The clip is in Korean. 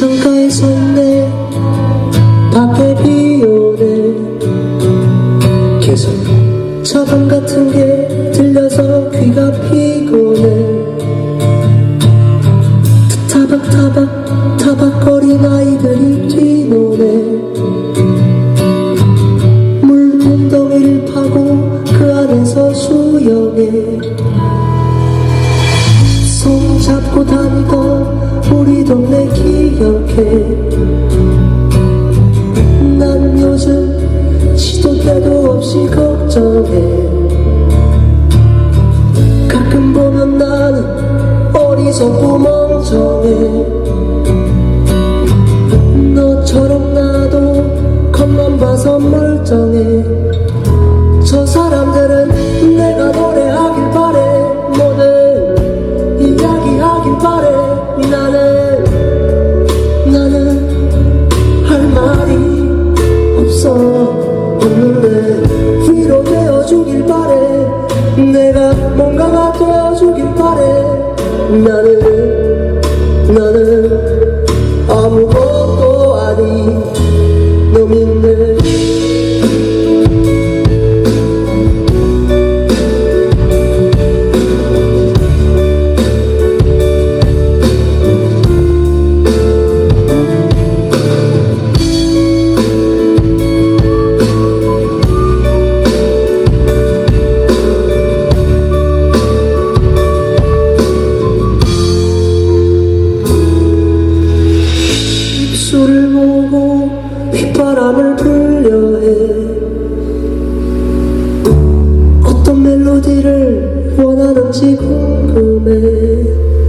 창가에 섰네 밖에 비 오네. 계속 저밤 같은 게 들려서 귀가 피곤해. 타박타박 타박거린 아이들이 뛰 기억해 난 요즘 시도 때도 없이 걱정해. 가끔 보면 나는 어리석고 멍청해. 너처럼 나도 겉만 봐서 멀쩡 되어 주길 바래. 내가 뭔가가 되어주길 바래. 나는 나는 아무것도 어디를 원하는지 궁금해.